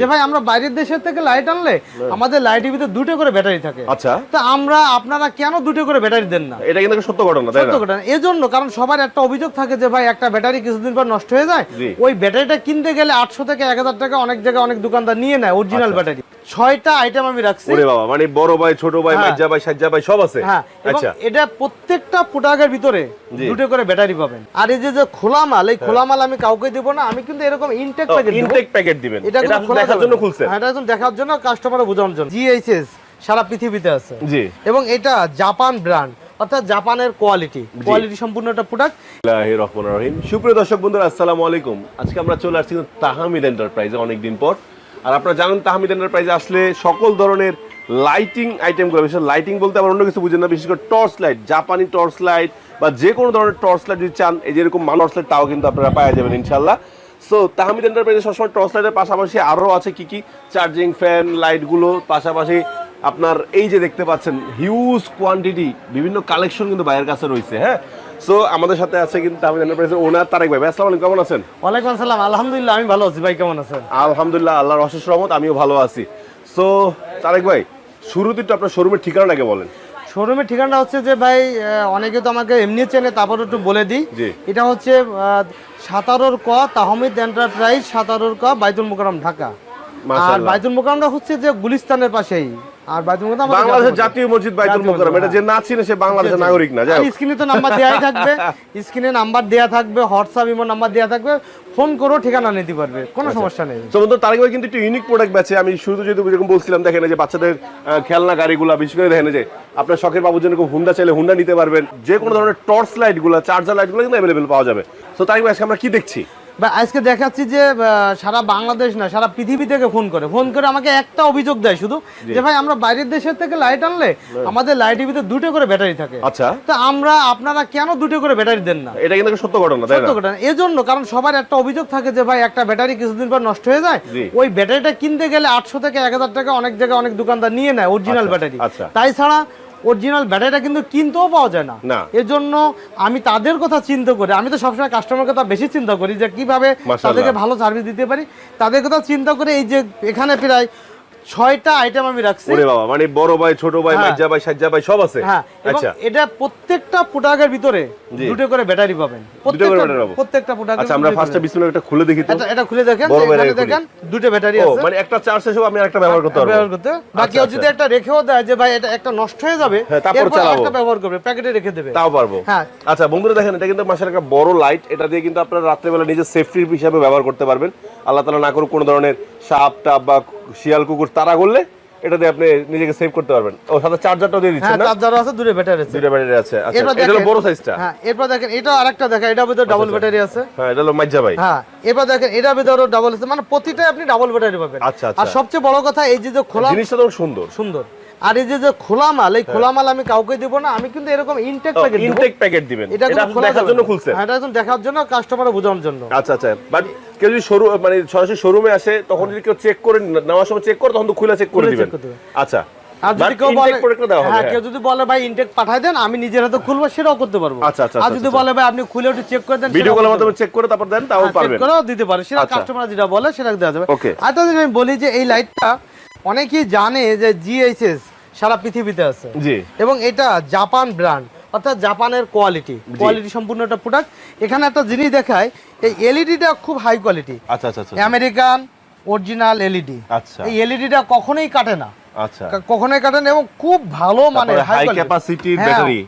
যে ভাই আমরা বাইরের দেশের থেকে লাইট আনলে আমাদের লাইটের ভিতরে দুটো করে ব্যাটারি থাকে। আচ্ছা। তো আমরা আপনারা কেন দুটো করে ব্যাটারি দেন না? এটা কিন্তু সত্য ঘটনা তাই না? সত্য ঘটনা। এজন্য কারণ সবার একটা অভিযোগ থাকে যে ভাই একটা ব্যাটারি কিছুদিন পর নষ্ট হয়ে যায়। ওই ব্যাটারিটা কিনতে গেলে আটশো থেকে এক হাজার টাকা অনেক জায়গায় অনেক দোকানদার নিয়ে নেয় অরিজিনাল ব্যাটারি ছয়টা আইটেম আমি রাখছি। ওরে বাবা মানে বড় ভাই ছোট ভাই হ্যাঁ। মাইজা ভাই সাজ্জা ভাই সব আছে। হ্যাঁ আচ্ছা। এটা প্রত্যেকটা প্রোডাক্টের ভিতরে দুটো করে ব্যাটারি পাবেন। আর এই যে যে খোলা মাল এই খোলা মাল আমি কাউকে দেবো না আমি কিন্তু এরকম ইনটেক প্যাকেট ইনটেক প্যাকেট দিবেন। এটা খোলা দেখার জন্য। খুলছেন হ্যাঁ, এটা একদম দেখার জন্য কাস্টমার বোঝানোর জন্য। জিএইচএস সারা পৃথিবীতে আছে। জি। এবং এটা জাপান ব্র্যান্ড অর্থাৎ জাপানের কোয়ালিটি কোয়ালিটি সম্পূর্ণ একটা প্রোডাক্ট রহমানির রহিম। সুপ্রিয় দর্শক বন্ধুরা আসসালামু আলাইকুম। আজকে আমরা চলে আসছি তাহমিদ এন্টারপ্রাইজে অনেকদিন পর। আর আপনারা জানেন তাহমিদ এন্টারপ্রাইজে আসলে সকল ধরনের লাইটিং আইটেমগুলো বিশেষ লাইটিং বলতে আবার অন্য কিছু বুঝেন না বিশেষ করে টর্চ লাইট জাপানি টর্চ লাইট বা যে কোনো ধরনের টর্চ লাইট যদি চান এই যেরকম মান টর্চ লাইট তাও কিন্তু আপনারা পাওয়া যাবেন ইনশাল্লাহ সো তাহমিদ এন্টারপ্রাইজে সবসময় টর্চ লাইটের পাশাপাশি আরও আছে কি কি? চার্জিং ফ্যান লাইটগুলো পাশাপাশি আপনার এই যে দেখতে পাচ্ছেন হিউজ কোয়ান্টিটি বিভিন্ন কালেকশন কিন্তু বাইরের কাছে রয়েছে হ্যাঁ? সো আমাদের সাথে আছে কিন্তু তাহমিদ এন্টারপ্রাইজের ওনার তারেক ভাই। আসসালামু আলাইকুম কেমন আছেন? ওয়ালাইকুম আসসালাম। আলহামদুলিল্লাহ আমি ভালো আছি। ভাই কেমন আছেন? আলহামদুলিল্লাহ আল্লাহর অশেষ রহমত আমিও ভালো আছি। সো তারেক ভাই শুরুতে একটু আপনার শোরুমের ঠিকানাটাকে বলেন। শোরুমের ঠিকানা হচ্ছে যে ভাই অনেকে তো আমাকে এমনি চেনে তারপর একটু বলে দিই। এটা হচ্ছে সাতারোর ক তাহমিদ এন্টারপ্রাইজ সাতারোর ক বাইতুল মোকারম ঢাকা আর। বাইতুল মোকারমটা হচ্ছে যে গুলিস্তানের পাশেই আর বাইতুল মোকারম আমাদের বাংলাদেশের জাতীয় মসজিদ বাইতুল মোকাররম এটা যে না চিনে সে বাংলাদেশের নাগরিক না যাই স্ক্রিনে তো নাম্বার থাকবে স্ক্রিনে নাম্বার থাকবে হোয়াটসঅ্যাপ ইমো নাম্বার থাকবে ফোন করেও ঠিকানা নিতে পারবে কোনো সমস্যা নেই। তো বন্ধু তারেক ভাই কিন্তু একটু ইউনিক প্রোডাক্ট বেচে আমি শুরুতে যদি যেরকম বলছিলাম দেখেন যে বাচ্চাদের খেলনা গাড়িগুলো বিশেষ করে দেখেন যে আপনার শখের বাবুর জন্য হুন্ডা চাইলে হুন্ডা নিতে পারবেন যে কোনো ধরনের টর্চ লাইটগুলো চার্জার লাইটগুলো কিন্তু অ্যাভেলেবেল পাওয়া যাবে। তো তারেক ভাই আজকে আমরা কি দেখছি? বা আজকে দেখাচ্ছি যে সারা বাংলাদেশ না সারা পৃথিবী থেকে ফোন করে। ফোন করে আমাকে একটা অভিযোগ দেয় শুধু যে ভাই আমরা বাইরের দেশের থেকে লাইট আনলে আমাদের লাইটের ভিতরে দুটো করে ব্যাটারি থাকে। আচ্ছা। তো আমরা আপনারা কেন দুটো করে ব্যাটারি দেন না? এটা কিন্তু সত্য ঘটনা সত্য ঘটনা। এজন্য কারণ সবার একটা অভিযোগ থাকে যে ভাই একটা ব্যাটারি কিছুদিন পর নষ্ট হয়ে যায়। ওই ব্যাটারিটা কিনতে গেলে আটশো থেকে এক হাজার টাকা অনেক জায়গায় অনেক দোকানদার নিয়ে নেয় অরিজিনাল আচ্ছা, ব্যাটারি আচ্ছা। তাই ছাড়া অরিজিনাল ব্যাটারিটা কিন্তু কিনতেও পাওয়া যায় না। এর জন্য আমি তাদের কথা চিন্তা করে। আমি তো সবসময় কাস্টমার কথা বেশি চিন্তা করি যে কীভাবে তাদেরকে ভালো সার্ভিস দিতে পারি। তাদের কথা চিন্তা করে এই যে এখানে প্রায় ছয়টা আইটেম আমি রাখছি। ওরে বাবা মানে বড় ভাই ছোট ভাই হ্যাঁ। ভাই সাজ্জা ভাই সব আছে? হ্যাঁ আচ্ছা। এটা প্রত্যেকটা প্রোডাক্টের ভিতরে দুটো করে ব্যাটারি পাবেন। প্রত্যেকটা প্রত্যেকটা প্রোডাক্ট আচ্ছা আমরা ফার্স্টে বিসমিল্লাহ একটা খুলে দেখি তো। এটা খুলে দেখেন এখানে দেখেন দুটো ব্যাটারি আছে। মানে একটা চার্জ শেষ হবে আমি একটা ব্যবহার করতে পারব। ব্যবহার করতে। আচ্ছা, কেউ আচ্ছা। যদি একটা রেখেও দেয় যে ভাই এটা একটা নষ্ট হয়ে যাবে হ্যাঁ, তারপর চালাবো। একটা ব্যবহার করবে প্যাকেটে রেখে দেবে। তাও পারব। হ্যাঁ। আচ্ছা বন্ধুরা দেখেন এটা কিন্তু একটা বড় লাইট এটা দিয়ে কিন্তু আপনারা রাত্রেবেলা নিজের সেফটির হিসাবে ব্যবহার করতে পারবেন। আল্লাহ তালা না করুক কোনো ধরনের সাপ টাপ বা শিয়াল কুকুর তারা করলে এটা দিয়ে আপনি নিজেকে সেভ করতে পারবেন। ও সাথে চার্জারটাও দিয়ে হ্যাঁ দিচ্ছেন না? চার্জার আছে দুটো ব্যাটারি আছে। দুটো ব্যাটারি আছে। আচ্ছা এটা হলো বড় সাইজটা হ্যাঁ এরপর দেখেন এটা আরেকটা দেখা এটা ভিতরে ডাবল ব্যাটারি আছে। হ্যাঁ এটা হলো মাইজা ভাই। হ্যাঁ এবার দেখেন এটা ভিতরে ডাবল আছে মানে প্রতিটাই আপনি ডাবল ব্যাটারি পাবেন। আচ্ছা, আচ্ছা। আর সবচেয়ে বড় কথা এই যে যে খোলা জিনিসটা তো সুন্দর। সুন্দর। আর এই যে খোলা মাল এই খোলা মাল আমি কাউকে দেবো না আমি কিন্তু এরকম ইনটেক প্যাকেট ইনটেক প্যাকেট দিবেন। এটা দেখার জন্য না। খুলছেন। হ্যাঁ, এটা একদম দেখার জন্য কাস্টমার বোঝানোর জন্য। আচ্ছা আচ্ছা। বাট কেউ যদি শোরুম মানে সরাসরি শোরুমে আসে তখন যদি কেউ চেক করে নেওয়ার সময় চেক করে তখন তো খুলে চেক করে দিবেন। আচ্ছা। আর যদি কেউ বলে হ্যাঁ হ্যাঁ। কেউ যদি বলে ভাই ইনটেক পাঠায় দেন আমি নিজের হাতে খুলবো সেটাও করতে পারব। আচ্ছা, আচ্ছা, আর আচ্ছা, যদি আচ্ছা। বলে ভাই আপনি খুলে ওটা চেক করে দেন ভিডিও কলের মাধ্যমে চেক করে তারপর দেন তাও করেও দিতে পারে সেটা আচ্ছা। কাস্টমার যেটা বলে সেটা দেওয়া যাবে। আর তাদের আমি বলি যে এই লাইটটা অনেকেই জানে যে জিএইচএস সারা পৃথিবীতে আছে। জি। এবং এটা জাপান ব্র্যান্ড অর্থাৎ জাপানের কোয়ালিটি কোয়ালিটি সম্পূর্ণ একটা প্রোডাক্ট এখানে একটা জিনিস দেখায় এই এলইডিটা খুব হাই কোয়ালিটি আচ্ছা আচ্ছা আমেরিকান অরিজিনাল এলইডি আচ্ছা। এই এলইডিটা কখনোই কাটে না। আচ্ছা। কখনোই কাটে না এবং খুব ভালো মানে হাই ক্যাপাসিটির হ্যাঁ, ব্যাটারি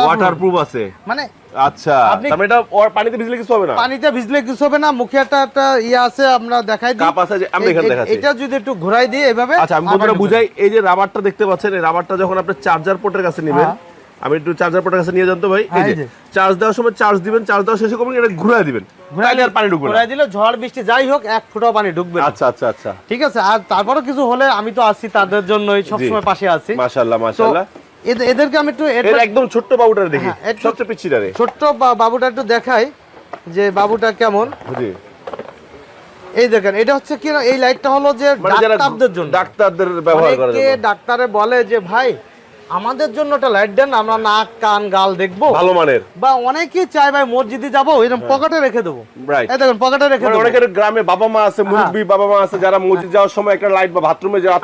ওয়াটারপ্রুফ আছে। মানে আচ্ছা। আপনি- মানে এটা ওর পানিতে ভিজলে কিছু হবে না? পানিতে ভিজলে কিছু হবে না মুখে একটা একটা ইয়ে আছে আমরা দেখাই দিই। কাপ আছে যে আমি এখানে দেখাচ্ছি। এটা যদি একটু ঘোরাই দিই এভাবে আচ্ছা আমি বন্ধুরা বুঝাই এই যে রাবারটা দেখতে পাচ্ছেন এই রাবারটা যখন আপনি চার্জার পোর্টের কাছে নেবেন হ্যাঁ। আমি একটু চার্জার পোর্টের কাছে নিয়ে জানতো ভাই এই হ্যাঁ, যে চার্জ দেওয়ার সময় চার্জ দিবেন চার্জ দেওয়া শেষে করবেন এটা ঘুরায় দিবেন ঘোরাই তাইলে আর পানি ঢুকবে ঘোরাই দিলে ঝড় বৃষ্টি যাই হোক এক ফুটাও পানি ঢুকবে আচ্ছা আচ্ছা আচ্ছা। ঠিক আছে আর তারপরেও কিছু হলে আমি তো আছি তাদের জন্যই সবসময় পাশে আছি। মাশাআল্লাহ মাশাআল্লাহ। এদেরকে আমি একটু একদম ছোট্ট বাবুটার দেখি হ্যাঁ, সবচেয়ে পিচ্ছিটারে। ছোট্ট বাবুটা একটু দেখাই যে বাবুটা কেমন। জি। এই দেখেন এটা হচ্ছে কি এই লাইটটা হলো যে মানে ডাক্তারদের জন্য। ডাক্তারদের ব্যবহার করে ডাক্তারে বলে যে ভাই আমাদের জন্য একটা লাইট দেন আমরা নাক কান গাল দেখব। ভালো মানের। বা অনেকেই চাই ভাই মসজিদে যাব এরকম পকেটে রেখে দেবো। রাইট এই দেখুন পকেটে রেখে মানে দেবো। অনেকের গ্রামে বাবা মা আছে মুরব্বী বাবা মা আছে যারা মসজিদ যাওয়ার সময় একটা লাইট বা বাথরুমে যাওয়ার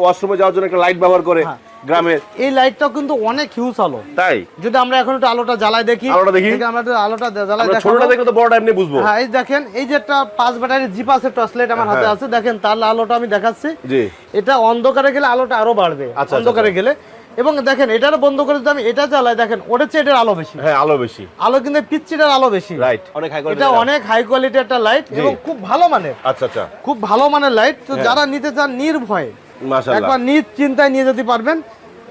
ওয়াশরুমে যাওয়ার জন্য একটা লাইট ব্যবহার করে হ্যাঁ। গ্রামে। এই লাইটটাও কিন্তু অনেক হিউজ আলো। তাই? যদি আমরা এখন একটু আলোটা জ্বালাই দেখি আলোটা দেখি। দেখি আমরা একটু আলোটা জ্বালাই আমরা ছোটটা দেখলে তো বড়টা এমনি বুঝব। হ্যাঁ এই দেখেন এই যে একটা পাঁচ ব্যাটারি জিপ আছে টর্চ লাইট আমার হাতে হ্যাঁ। আছে। দেখেন তার আলোটা আমি দেখাচ্ছি। জি। এটা অন্ধকারে গেলে আলোটা আরও বাড়বে। আচ্ছা, অন্ধকারে গেলে এবং দেখেন এটারও বন্ধ করে যদি আমি এটা চালাই দেখেন ওটা চেয়ে এটার আলো বেশি। হ্যাঁ আলো বেশি। আলো কিন্তু পিচ্ছিটার আলো বেশি। রাইট অনেক হাই এটা অনেক হাই কোয়ালিটি একটা লাইট এবং খুব ভালো মানের। আচ্ছা আচ্ছা। খুব ভালো মানের লাইট তো হ্যাঁ। যারা নিতে চান নির্ভয়ে। মাশাআল্লাহ। একবার নিজ চিন্তায় নিয়ে যেতে পারবেন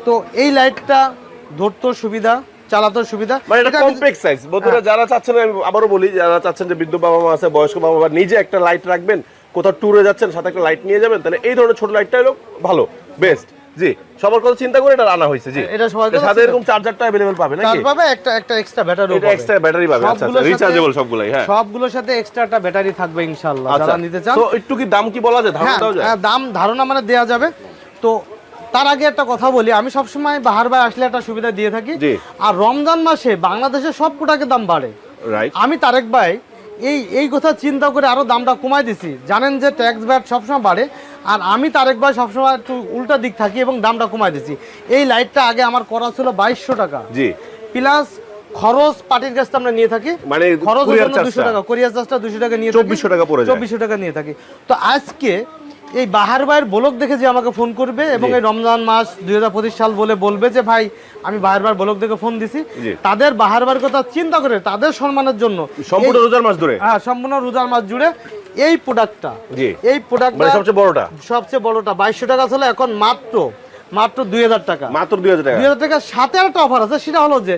তো এই লাইটটা ধরতে সুবিধা চালাতে সুবিধা। মানে এটা এটা কমপ্লেক্স সাইজ বন্ধুরা যারা চাচ্ছেন আমি আবারও বলি যারা চাচ্ছেন যে বৃদ্ধ বাবা মা আছে বয়স্ক বাবা মা নিজে একটা লাইট রাখবেন কোথাও ট্যুরে যাচ্ছেন সাথে একটা লাইট নিয়ে যাবেন তাহলে এই ধরনের ছোট লাইটটা হলো ভালো বেস্ট জি সবার কথা চিন্তা করে এটা আনা হয়েছে জি এটা সবার কথা সাথে চিন্তা- এরকম চার্জারটা अवेलेबल পাবে নাকি চার্জ পাবে একটা একটা এক্সট্রা ব্যাটারি এটা এক্সট্রা ব্যাটারি পাবে আচ্ছা আচ্ছা সবগুলোর সাথে- রিচার্জেবল সবগুলাই হ্যাঁ সবগুলোর সাথে এক্সট্রা একটা ব্যাটারি থাকবে ইনশাআল্লাহ আচ্ছা যারা নিতে চান তো একটু কি দাম কি বলা যায় ধারণা হ্যাঁ দেওয়া যায় হ্যাঁ, দাম ধারণা মানে দেওয়া যাবে তো তার আগে একটা কথা বলি আমি সবসময় বাহার ভাই আসলে একটা সুবিধা দিয়ে থাকি জি। আর রমজান মাসে বাংলাদেশে সব কোটাকে দাম বাড়ে রাইট আমি তারেক ভাই এই এই কথা চিন্তা করে আরও দামটা কমাই দিছি। জানেন যে ট্যাক্স ব্যাট সবসময় বাড়ে আর আমি তারেক ভাই সবসময় একটু উল্টা দিক থাকি এবং দামটা কমাই দিছি। এই লাইটটা আগে আমার করা ছিল বাইশশো টাকা। জি। প্লাস খরচ পার্টির কাছে আমরা নিয়ে থাকি। মানে খরচ দুশো টাকা কোরিয়ার চার্জটা দুশো টাকা নিয়ে 2400 টাকা পড়ে। চব্বিশশো টাকা নিয়ে থাকি। তো আজকে এই বাহার ভাইয়ের ব্লগ দেখে যে আমাকে ফোন করবে এবং এই রমজান মাস দু হাজার পঁচিশ সাল বলে বলবে যে ভাই আমি বাহার ভাইয়ের ব্লগ দেখে ফোন দিছি। তাদের বাহার ভাইয়ের কথা চিন্তা করে তাদের সম্মানের জন্য সম্পূর্ণ রোজার মাস ধরে হ্যাঁ সম্পূর্ণ রোজার মাস জুড়ে এই প্রোডাক্টটা এই প্রোডাক্টটা মানে সবচেয়ে বড়টা? সবচেয়ে বড়টা। বাইশশো টাকা ছিল এখন মাত্র মাত্র দুই হাজার টাকা। মাত্র দুই হাজার টাকা? দুই হাজার টাকার সাথে একটা অফার আছে সেটা হলো যে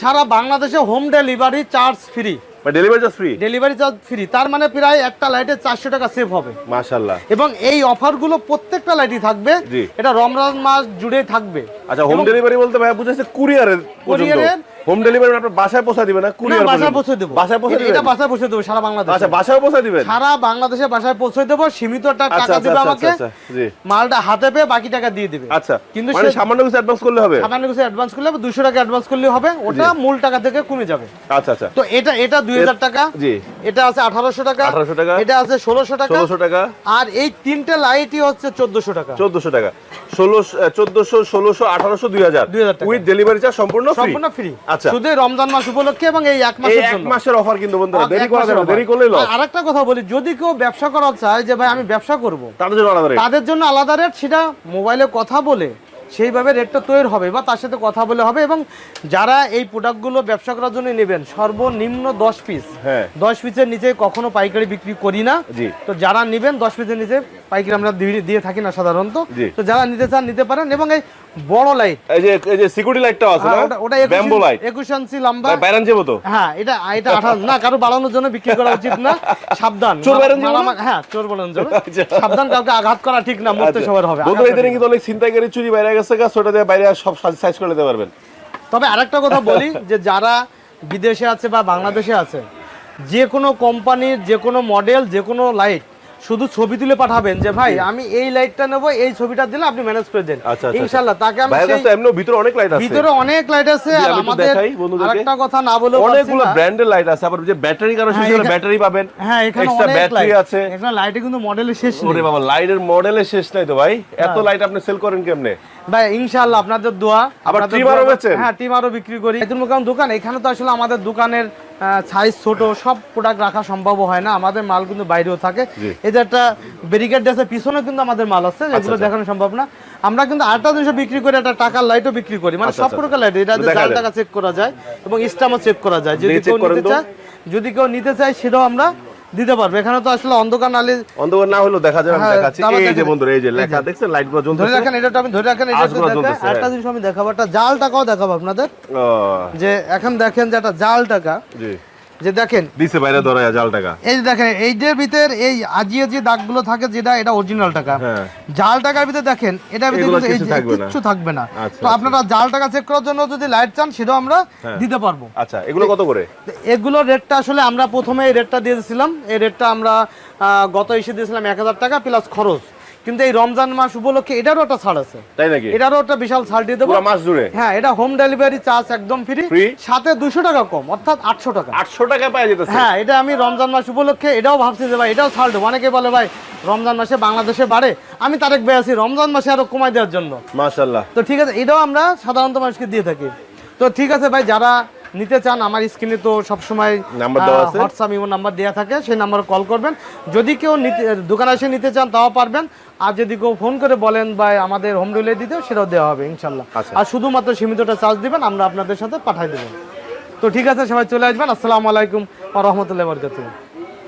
সারা বাংলাদেশে home delivery charge free delivery charge free delivery charge free তার মানে প্রায় একটা লাইটে চারশো টাকা সেভ হবে। মাশাআল্লাহ। এবং এই অফারগুলো প্রত্যেকটা লাইটই থাকবে। এটা রমজান মাস জুড়ে থাকবে। আচ্ছা হোম ডেলিভারি বলতে ভাই বুঝেছে কুরিয়ারের Courier-এর- হোম ডেলিভারি আপনার বাসায় পৌঁছে দিবেন না কুরিয়ার বাসায় পৌঁছে দেবো। বাসায় পৌঁছে এটা- এটা বাসায় পৌঁছে দেবো সারা বাংলাদেশ। আচ্ছা বাসায় পৌঁছে দিবেন? সারা বাংলাদেশে বাসায় পৌঁছে দেবো সীমিত আচ্ছা টাকা আচ্ছা দিবে আচ্ছা আমাকে। জি। মালটা হাতে পেয়ে বাকি টাকা দিয়ে দিবে। আচ্ছা কিন্তু মানে সামান্য কিছু অ্যাডভান্স করলে হবে? সামান্য কিছু অ্যাডভান্স করলে হবে দুশো টাকা অ্যাডভান্স করলে হবে ওটা মূল টাকা থেকে কমে যাবে। আচ্ছা আচ্ছা। তো এটা এটা দুই হাজার টাকা জি। এটা আছে আঠারোশো টাকা 1800 টাকা। এটা আছে ষোলোশো টাকা ষোলোশো টাকা। আর এই তিনটে লাইটই হচ্ছে চোদ্দশো টাকা। চোদ্দশো টাকা। ষোলোশো চোদ্দশো ষোলোশো আঠারোশো দুই হাজার। 2000 টাকা। উইথ ডেলিভারি চার্জ সম্পূর্ণ free? সম্পূর্ণ ফ্রি শুধু এই রমজান মাস উপলক্ষে এবং এই এক এই মাসের এক মাসের অফার কিন্তু বন্ধুরা দেরি করা যাবে দেরি করলেই লস। আরেকটা কথা বলি যদি কেউ ব্যবসা করা চায় যে ভাই আমি ব্যবসা করব। তাদের জন্য আলাদা rate। তাদের জন্য আলাদা রেট সেটা মোবাইলে কথা বলে সেইভাবে রেটটা তৈরি হবে বা তার সাথে কথা বলে হবে এবং যারা এই প্রোডাক্টগুলো ব্যবসা করার জন্য নেবেন সর্বনিম্ন দশ পিস হ্যাঁ। দশ পিসের নিচে কখনো পাইকারি বিক্রি করি না। তো যারা নেবেন দশ পিসের নিচে পাইকারি আমরা দিয়ে- দিয়ে থাকি না সাধারণত। তো যারা নিতে চান নিতে পারেন এবং এই বড় লাইট এই যে এই যে সিকিউরিটি লাইটটাও আছে না? হ্যাঁ, ওটা ওটা ব্যাম্বো লাইট একুশ ইঞ্চি লম্বা। বাইরান যাব তো হ্যাঁ এটা এটা আঠারো না কারও বাড়ানোর জন্য বিক্রি করা উচিত না। সাবধান। চোর যাবে হ্যাঁ চোর বাড়ানোর জন্য। আচ্ছা। সাবধান কাউকে আঘাত করা ঠিক না মরতে আচ্ছা। সবার হবে। আঘাত এদের কিন্তু অনেক ছিনতাইকারী চুরি বাইরে গেছে ওটা দিয়ে বাইরে সব সাইজ করে নিতে পারবেন। তবে আরেকটা কথা বলি যে যারা বিদেশে আছে বা বাংলাদেশে আছে যে কোনো কোম্পানির যে কোনো মডেল যে কোনো লাইট শুধু ছবি তুলে পাঠাবেন যে ভাই আমি এই লাইটটা নেব এই ছবিটা দিলে আপনি ম্যানেজ করে দেন। আচ্ছা, আচ্ছা, ইনশাল্লাহ তাকে আমি সেই- ভিতরে অনেক লাইট আছে। ভিতরে অনেক লাইট আছে আর আমাদের আরেকটা কথা না পারছি অনেকগুলো ব্র্যান্ডের লাইট আছে আবার যে ব্যাটারি কারণ হ্যাঁ, সেখানে ব্যাটারি পাবেন। হ্যাঁ এখানে অনেক ব্যাটারি লাইট আছে। এখানে লাইটে কিন্তু মডেলের শেষ নেই। ওরে বাবা লাইটের মডেলের শেষ নাই তো ভাই? এত লাইট আপনি সেল করেন কেমনে? ভাই ইনশাআল্লাহ আপনাদের দোয়া। আবার আপনাদের trimmer ও দোয়া- বেচেন? হ্যাঁ টিমারও বিক্রি করি। একদম কারণ দোকান এখানে তো আসলে আমাদের দোকানের সাইজ ছোট সব প্রোডাক্ট রাখা সম্ভব হয় না। আমাদের মাল কিন্তু বাইরেও থাকে। এই যে একটা ব্যারিকেড আছে পিছনে কিন্তু আমাদের মাল আছে যেগুলো আচ্ছা। দেখানো সম্ভব না। আমরা কিন্তু আটটা জিনিস বিক্রি করি একটা টাকার লাইটও বিক্রি করি। মানে আচ্ছা, সব আচ্ছা। প্রকার লাইট এটা চার জাল টাকা চেক করা যায় এবং স্টামও চেক করা যায়। যদি কেউ নিতে চায় যদি কেউ নিতে চায় সেটাও আমরা দিতে পারবে এখানে তো আসলে অন্ধকার নালে অন্ধকার না হলো দেখা যাবে আমি হ্যাঁ, দেখাচ্ছি এই যে। বন্ধুরা এই যে লেখা। দেখছেন লাইটগুলো ধরে দেখেন রাখেন এটা তো আমি ধরে রাখেন এটা একটু দেখেন একটা হ্যাঁ। জিনিস আমি দেখাবো একটা জাল টাকাও দেখাবো আপনাদের ও, যে এখন দেখেন যে একটা জাল টাকা জি যে দেখেন দিছে বাইরে ধরা জাল টাকা। এই যে দেখেন এইটার ভিতর এই আজিয়ে যে দাগগুলো থাকে যেটা এটা অরিজিনাল টাকা। হ্যাঁ। জাল টাকার ভিতরে দেখেন এটার ভিতরে এগুলো এই কিছু থাকবে না। আচ্ছা, তো আপনারা জাল টাকা চেক করার জন্য যদি লাইট চান সেটাও আমরা হ্যাঁ। দিতে পারব। আচ্ছা এগুলো কত করে? তো এগুলোর রেটটা আসলে আমরা প্রথমে এই রেটটা দিয়েছিলাম এই রেটটা আমরা গত এসে দিয়েছিলাম এক হাজার টাকা প্লাস খরচ। কিন্তু এই রমজান মাস উপলক্ষে এটারও একটা ছাড় আছে। তাই নাকি? এটারও একটা বিশাল ছাড় দিয়ে দেবো। মাস জুড়ে? হ্যাঁ এটা হোম ডেলিভারি চার্জ একদম ফ্রি সাথে দুশো টাকা কম অর্থাৎ আটশো টাকা। আটশো টাকা পাওয়া যেতেছে। হ্যাঁ এটা আমি রমজান মাস উপলক্ষে এটাও ভাবছি যে ভাই এটাও ছাড় দেবো। অনেকে বলে ভাই রমজান মাসে বাংলাদেশে বাড়ে। আমি তারেক ভাই আছি রমজান মাসে আরও কমাই দেওয়ার জন্য। মাশাল্লাহ তো ঠিক আছে এটাও আমরা সাধারণত মানুষকে দিয়ে থাকি। তো ঠিক আছে ভাই যারা নিতে চান আমার স্ক্রিনে তো সবসময় নাম্বার দেওয়া আছে। হোয়াটসঅ্যাপ ইমো নাম্বার দেওয়া থাকে সেই নাম্বারে কল করবেন। যদি কেউ নিতে দোকানে এসে নিতে চান তাও পারবেন। আর যদি কেউ ফোন করে বলেন বা আমাদের হোম ডেলিভারি দিতে সেটাও দেওয়া হবে ইনশাল্লাহ। আচ্ছা। আর শুধুমাত্র সীমিতটা চার্জ দিবেন আমরা আপনাদের সাথে পাঠাই দেবো। তো ঠিক আছে সবাই চলে আসবেন। আসসালামু আলাইকুম রহমতুল্লাহ বরকাতুহ।